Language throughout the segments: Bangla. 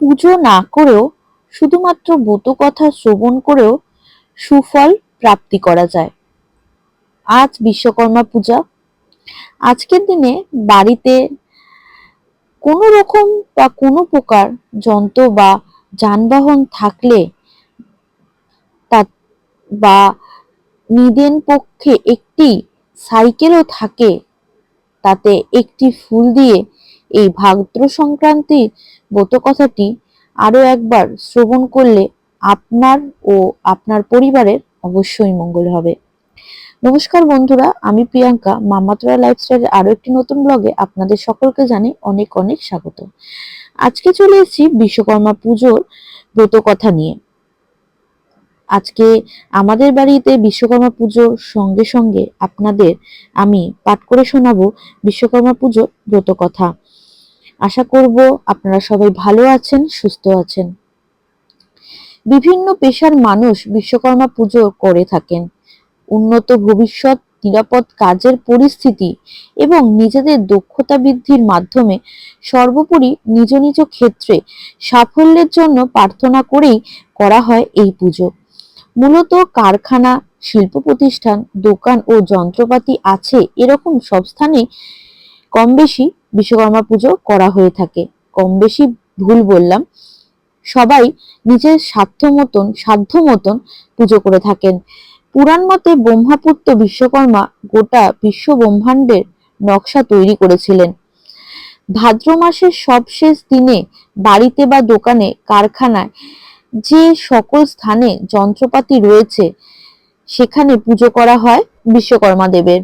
পুজো না করেও শুধুমাত্র ব্রত কথা শ্রবণ করেও সুফল প্রাপ্তি করা যায়। আজ বিশ্বকর্মা পূজা। আজকের দিনে বাড়িতে কোনো রকম বা কোনো প্রকার যন্ত্র বা যানবাহন থাকলে তা বা নিদেন পক্ষে একটি সাইকেলও থাকে, তাতে একটি ফুল দিয়ে এই ভাদ্র সংক্রান্তি ব্রত কথাটি আরও একবার শ্রবণ করলে আপনার ও আপনার পরিবারের অবশ্যই মঙ্গল হবে। নমস্কার বন্ধুরা, আমি প্রিয়াঙ্কা, মামাতরা লাইফস্টাইলের আরও একটি নতুন ব্লগে আপনাদের সকলকে জানাই অনেক অনেক স্বাগত। আজকে চলে এসেছি বিশ্বকর্মা পুজোর ব্রত কথা নিয়ে। আজকে আমাদের বাড়িতে বিশ্বকর্মা পুজোর সঙ্গে সঙ্গে আপনাদের আমি পাঠ করে শোনাবো বিশ্বকর্মা পুজোর ব্রত কথা আশা করব আপনারা সবাই ভালো আছেন, সুস্থ আছেন। বিভিন্ন পেশার মানুষ বিশ্বকর্মা পুজো করে থাকেন। উন্নত ভবিষ্যৎ, নিরাপদ কাজের পরিস্থিতি এবং নিজেদের দক্ষতা বৃদ্ধির মাধ্যমে সর্বোপরি নিজ নিজ ক্ষেত্রে সাফল্যের জন্য প্রার্থনা করেই করা হয় এই পুজো। মূলত কারখানা, শিল্প প্রতিষ্ঠান, দোকান ও যন্ত্রপাতি আছে এরকম সব স্থানে কম বেশি বিশ্বকর্মা পুজো করা হয়ে থাকে। কম বেশি ভুল বললাম। সবাই নিজের সাধ্য মতন সাধ্য মতন পুজো করে থাকেন। পুরাণ মতে ব্রহ্মাপুত্র বিশ্বকর্মা গোটা বিশ্ব ব্রহ্মাণ্ডের নকশা তৈরি করেছিলেন। ভাদ্র মাসের সবশেষ দিনে বাড়িতে বা দোকানে, কারখানায় যে সকল স্থানে যন্ত্রপাতি রয়েছে, সেখানে পুজো করা হয় বিশ্বকর্মা দেবের।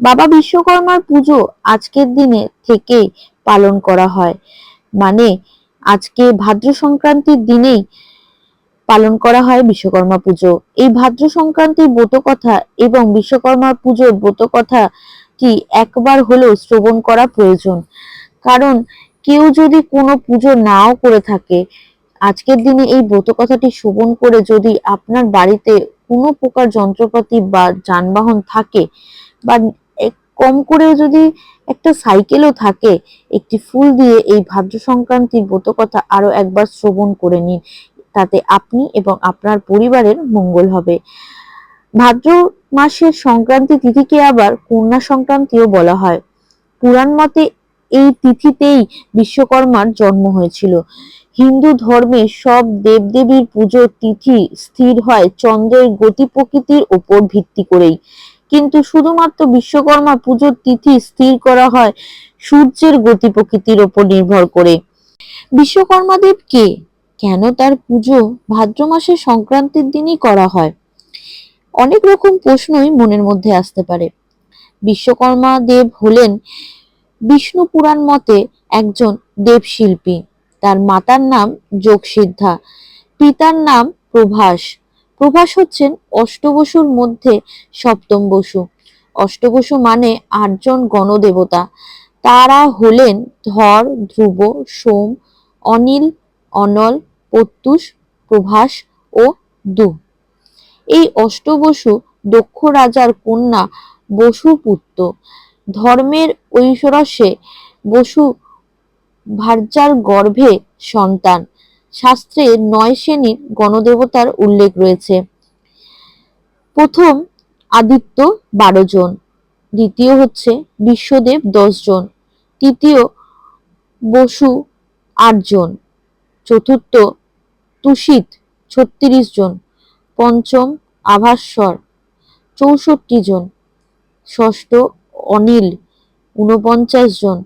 বাবা বিশ্বকর্মার পুজো আজকের দিনে থেকে পালন করা হয়। মানে আজকে ভাদ্র সংক্রান্তির দিনেই পালন করা হয় বিশ্বকর্মা পুজো। এই ভাদ্র সংক্রান্তির ব্রত কথা এবং বিশ্বকর্মা পুজোর ব্রত কথা কি একবার হলেও শ্রবণ করা প্রয়োজন? কারণ, কেউ যদি কোনো পুজো নাও করে থাকে, আজকের দিনে এই ব্রত কথাটি শ্রবণ করে যদি আপনার বাড়িতে কোনো প্রকার যন্ত্রপাতি বা যানবাহন থাকে বা কম করে যদি একটা সাইকেলও থাকে, একটি ফুল দিয়ে এই ভাদ্র সংক্রান্তির ব্রত কথা আরও একবার শ্রবণ করে নিন। তাতে আপনি এবং আপনার পরিবারের মঙ্গল হবে। ভাদ্র মাসের সংক্রান্তি তিথিকে আবার কন্যা সংক্রান্তিও বলা হয়। পুরাণ মতে এই তিথিতেই বিশ্বকর্মার জন্ম হয়েছিল। হিন্দু ধর্মে সব দেবদেবীর পুজোর তিথি স্থির হয় চন্দ্রের গতি প্রকৃতির ওপর ভিত্তি করেই। কিন্তু শুধুমাত্র বিশ্বকর্মা পুজোর তিথি স্থির করা হয় সূর্যের গতি প্রকৃতির ওপর নির্ভর করে। বিশ্বকর্মা দেব কে? কেন তার পুজো ভাদ্র মাসের সংক্রান্তির দিনই করা হয়? অনেক রকম প্রশ্নই মনের মধ্যে আসতে পারে। বিশ্বকর্মা দেব হলেন বিষ্ণু পুরাণ মতে একজন দেবশিল্পী। তার মাতার নাম যোগসিদ্ধা, পিতার নাম প্রভাস। প্রভাস হচ্ছেন অষ্টবসুর মধ্যে সপ্তম বসু। অষ্টবসু মানে আটজন গণদেবতা। তারা হলেন ধর, ধ্রুব, সোম, অনিল, অনল, প্রত্যুষ, প্রভাস ও দু। এই অষ্টবসু দক্ষ রাজার কন্যা বসু পুত্র। ধর্মের ঐশ্বরসে বসু ভার্যার গর্ভে সন্তান। শাস্ত্রে নয় শ্রেণির গণদেবতার উল্লেখ রয়েছে। প্রথম আদিত্য বারো জন, দ্বিতীয় হচ্ছে বিশ্বদেব জন, তৃতীয় বসু আট জন, চতুর্থ তুষিত ছত্রিশ জন, পঞ্চম আভাস্বর চৌষট্টি জন, ষষ্ঠ অনিল ঊনপঞ্চাশ জন,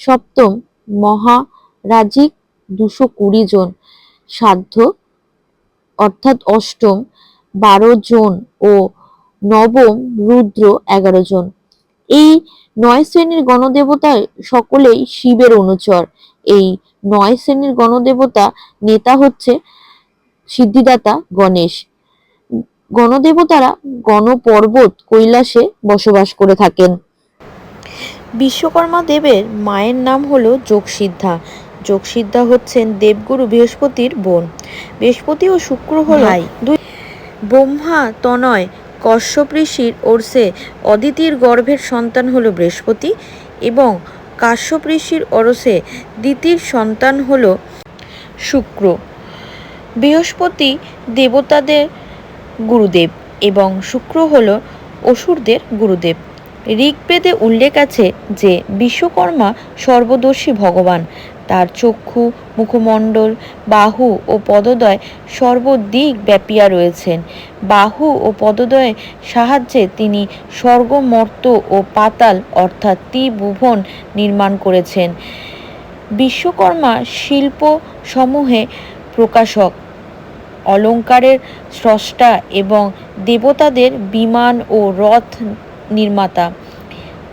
সপ্তম মহারাজিক দুশো কুড়ি জন সাধ্য, অর্থাৎ অষ্টম, বারো জন ও নবম রুদ্র এগারো জন। এই নয় শ্রেণির গণদেবতা সকলেই শিবের অনুচর। এই নয় শ্রেণির গণদেবতা নেতা হচ্ছে সিদ্ধিদাতা গণেশ। গণদেবতারা গণপর্বত কৈলাসে বসবাস করে থাকেন। বিশ্বকর্মা দেবের মায়ের নাম হলো যোগসিদ্ধা। যোগসিদ্ধা হচ্ছেন দেবগুরু বৃহস্পতির বোন। বৃহস্পতি ও শুক্র হল দুই ব্রহ্মা তনয় কশ্যপ ঋষির ওরসে অদিতির গর্ভের সন্তান হলো বৃহস্পতি এবং কাশ্যপ ঋষির অরসে দ্বিতীয় সন্তান হল শুক্র। বৃহস্পতি দেবতাদের গুরুদেব এবং শুক্র হল অসুরদের গুরুদেব। ঋগ্বেদে উল্লেখ আছে যে বিশ্বকর্মা সর্বদর্শী ভগবান। তার চক্ষু, মুখমণ্ডল, বাহু ও পদদয় সর্বদিক ব্যাপিয়া রয়েছেন। বাহু ও পদদয়ের সাহায্যে তিনি স্বর্গমর্ত ও পাতাল অর্থাৎ ত্রিভুবন নির্মাণ করেছেন। বিশ্বকর্মা শিল্প সমূহে প্রকাশক, অলঙ্কারের স্রষ্টা এবং দেবতাদের বিমান ও রথ নির্মাতা।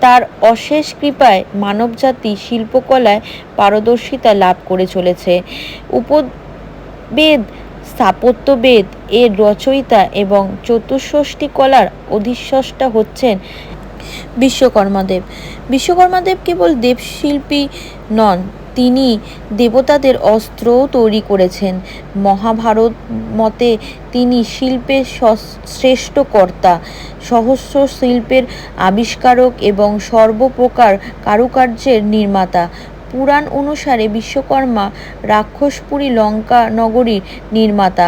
তার অশেষ কৃপায় মানবজাতি শিল্পকলায় পারদর্শিতা লাভ করে চলেছে। উপবেদ, স্থাপত্যবেদ এর রচয়িতা এবং চতুষ্ষষ্ঠী কলার অধিষ্ঠাতা হচ্ছেন বিশ্বকর্মাদেব। বিশ্বকর্মাদেব কেবল দেবশিল্পী নন তিনি দেবতাদের অস্ত্রও তৈরি করেছেন। মহাভারত মতে তিনি শিল্পের শ্রেষ্ঠ কর্তা, সহস্র শিল্পের আবিষ্কারক এবং সর্বপ্রকার কারুকার্যের নির্মাতা। পুরাণ অনুসারে বিশ্বকর্মা রাক্ষসপুরী লঙ্কা নগরীর নির্মাতা।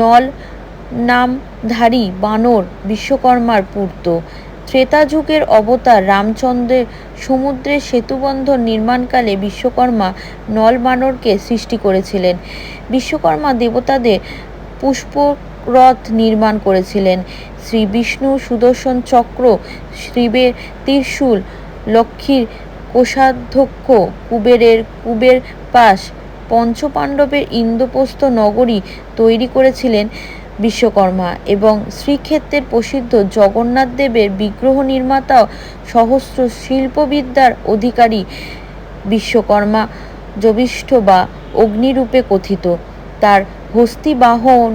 নল নামধারী বানর বিশ্বকর্মার পূর্ত ত্রেতা যুগের অবতার রামচন্দ্রের সমুদ্রের সেতুবন্ধন নির্মাণকালে বিশ্বকর্মা নল বানরকে সৃষ্টি করেছিলেন। বিশ্বকর্মা দেবতাদের পুষ্পরথ নির্মাণ করেছিলেন। শ্রী বিষ্ণু সুদর্শন চক্র, শিবের ত্রিশূল, লক্ষ্মীর কোষাধ্যক্ষ, কুবেরের কুবের পাশ, পঞ্চপাণ্ডবের ইন্দ্রপ্রস্থ নগরী তৈরি করেছিলেন। বিশ্বকর্মা এবং শ্রীক্ষেত্রের প্রসিদ্ধ জগন্নাথ দেবের বিগ্রহ নির্মাতাও সহস্র শিল্পবিদ্যার অধিকারী বিশ্বকর্মা জবিষ্ঠ বা অগ্নিরূপে কথিত। তার হস্তিবাহন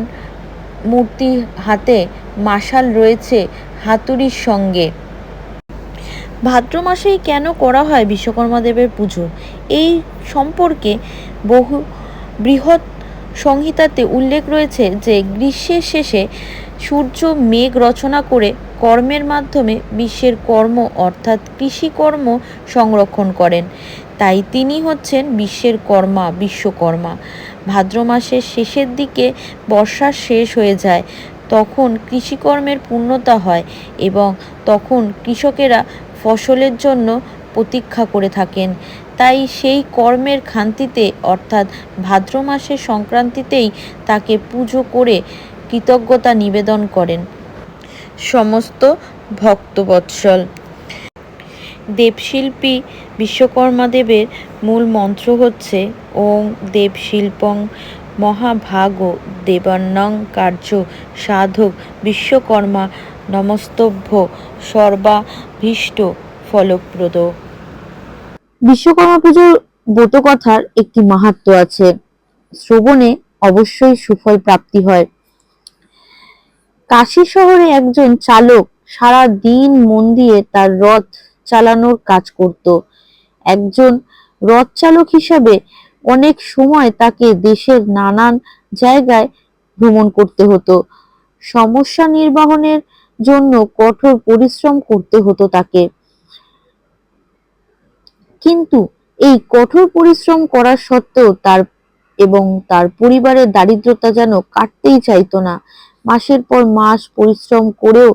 মূর্তি হাতে মাশাল রয়েছে হাতুড়ির সঙ্গে। ভাদ্র মাসেই কেন করা হয় বিশ্বকর্মা দেবের পুজো? এই সম্পর্কে বহু বৃহৎ সংহিতাতে উল্লেখ রয়েছে যে গ্রীষ্মের শেষে সূর্য মেঘ রচনা করে কর্মের মাধ্যমে বিশ্বের কর্ম অর্থাৎ কৃষিকর্ম সংরক্ষণ করেন। তাই তিনি হচ্ছেন বিশ্বের কর্মা, বিশ্বকর্মা। ভাদ্র মাসের শেষের দিকে বর্ষা শেষ হয়ে যায়, তখন কৃষিকর্মের পূর্ণতা হয় এবং তখন কৃষকেরা ফসলের জন্য প্রতীক্ষা করে থাকেন। তাই সেই কর্মের খান্তিতে, অর্থাৎ ভাদ্র মাসের সংক্রান্তিতেই তাকে পুজো করে কৃতজ্ঞতা নিবেদন করেন। সমস্ত ভক্তবৎসল। দেবশিল্পী বিশ্বকর্মা দেবের মূল মন্ত্র হচ্ছে, ওং দেবশিল্পং মহাভাগ দেবান্নং কার্য সাধক বিশ্বকর্মা নমস্তভ্য সর্বাভীষ্ট ফলপ্রদ। বিশ্বকর্মা পুজোর ব্রতকথার একটি মাহাত্ম্য আছে। শ্রবণে অবশ্যই সুফল প্রাপ্তি হয়। কাশী শহরে একজন চালক সারা দিন মন দিয়ে তার রথ চালানোর কাজ করত। একজন রথ চালক হিসাবে অনেক সময় তাকে দেশের নানান জায়গায় ভ্রমণ করতে হতো। সমস্যা নির্বাহনের জন্য কঠোর পরিশ্রম করতে হতো তাকে। কিন্তু এই কঠোর পরিশ্রম করার সত্ত্বেও তার এবং তার পরিবারের দারিদ্রতা যেন কাটতেই চাইতো না। মাসের পর মাস পরিশ্রম করেও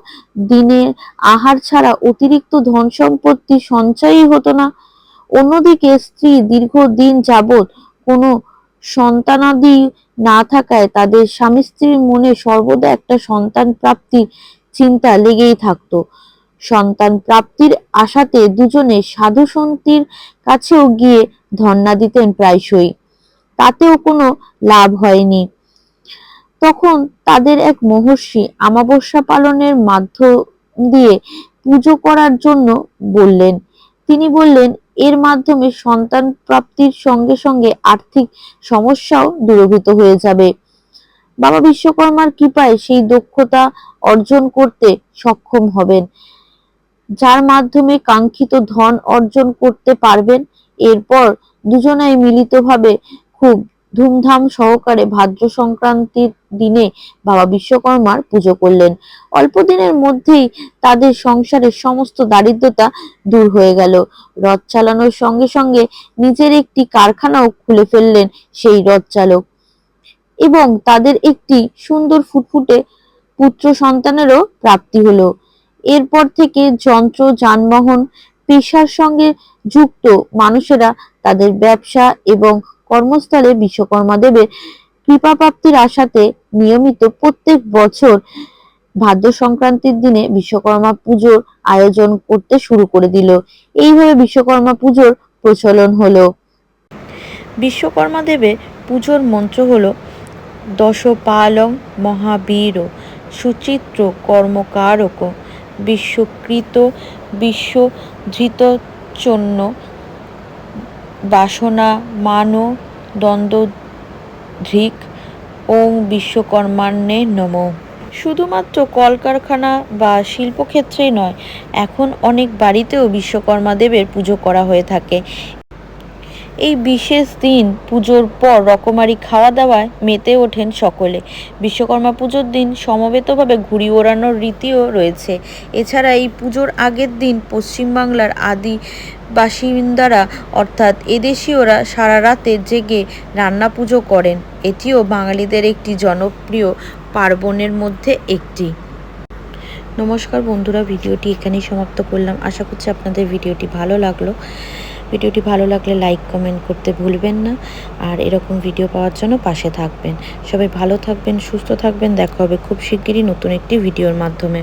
দিনের আহার ছাড়া অতিরিক্ত ধন সম্পত্তি সঞ্চয়ই হতো না। অন্যদিকে স্ত্রী দীর্ঘদিন যাবৎ কোনো সন্তানাদি না থাকায় তাদের স্বামী স্ত্রীর মনে সর্বদা একটা সন্তান প্রাপ্তির চিন্তা লেগেই থাকতো। সন্তান প্রাপ্তির আশাতে দুজনে সাধু সন্তির কাছেও গিয়ে ধর্ণা দিতেন প্রায়শই। তাতেও কোনো লাভ হয়নি। তখন তাদের এক মহর্ষি আমাবস্যা পালনের মাধ্যম দিয়ে পুজো করার জন্য বললেন। তিনি বললেন, এর মাধ্যমে সন্তান প্রাপ্তির সঙ্গে সঙ্গে আর্থিক সমস্যাও দূরীভূত হয়ে যাবে। বাবা বিশ্বকর্মার কৃপায় সেই দক্ষতা অর্জন করতে সক্ষম হবেন। যার মাধ্যমে কাঙ্ক্ষিত ধন অর্জন করতে পারবেন। এরপর দুজনাই মিলিতভাবে খুব ধুমধাম সহকারে ভাদ্র সংক্রান্তির দিনে বাবা বিশ্বকর্মার পুজো করলেন। অল্প দিনের মধ্যেই তাদের সংসারের সমস্ত দারিদ্রতা দূর হয়ে গেল। রথ চালানোর সঙ্গে সঙ্গে নিজের একটি কারখানাও খুলে ফেললেন সেই রথ চালক। এবং তাদের একটি সুন্দর ফুটফুটে পুত্র সন্তানেরও প্রাপ্তি হলো। এরপর থেকে যন্ত্র, যানবাহন, পেশার সঙ্গে যুক্ত মানুষেরা তাদের ব্যবসা এবং কর্মস্থলে বিশ্বকর্মা দেবের কৃপা প্রাপ্তির আশাতে নিয়মিত প্রত্যেক বছর ভাদ্র সংক্রান্তির দিনে বিশ্বকর্মা পুজোর আয়োজন করতে শুরু করে দিল। এইভাবে বিশ্বকর্মা পুজোর প্রচলন হলো। বিশ্বকর্মা দেবের পুজোর মন্ত্র হলো, দশপালং মহাবীর সুচিত্র কর্মকারক বিশ্বকৃত বিশ্বধৃত চন্য বাসনা মান দ্বন্দ্বধিক, ওং বিশ্বকর্মান্যে নম। শুধুমাত্র কলকারখানা বা শিল্পক্ষেত্রেই নয়, এখন অনেক বাড়িতেও বিশ্বকর্মা দেবের পুজো করা হয়ে থাকে। এই বিশেষ দিন পুজোর পর রকমারি খাওয়া দাওয়ায় মেতে ওঠেন সকলে। বিশ্বকর্মা পুজোর দিন সমবেতভাবে ঘুড়ি ওড়ানোর রীতিও রয়েছে। এছাড়া এই পুজোর আগের দিন পশ্চিমবাংলার আদি বাসিন্দারা, অর্থাৎ এদেশীয়রা সারা রাতে জেগে রান্না পুজো করেন। এটিও বাঙালিদের একটি জনপ্রিয় পার্বণের মধ্যে একটি। নমস্কার বন্ধুরা, ভিডিওটি এখানেই সমাপ্ত করলাম। আশা করছি আপনাদের ভিডিওটি ভালো লাগল। ভিডিওটি ভালো লাগলে লাইক, কমেন্ট করতে ভুলবেন না। আর এরকম ভিডিও পাওয়ার জন্য পাশে থাকবেন। সবাই ভালো থাকবেন, সুস্থ থাকবেন। দেখা হবে খুব শিগগিরই নতুন একটি ভিডিওর মাধ্যমে।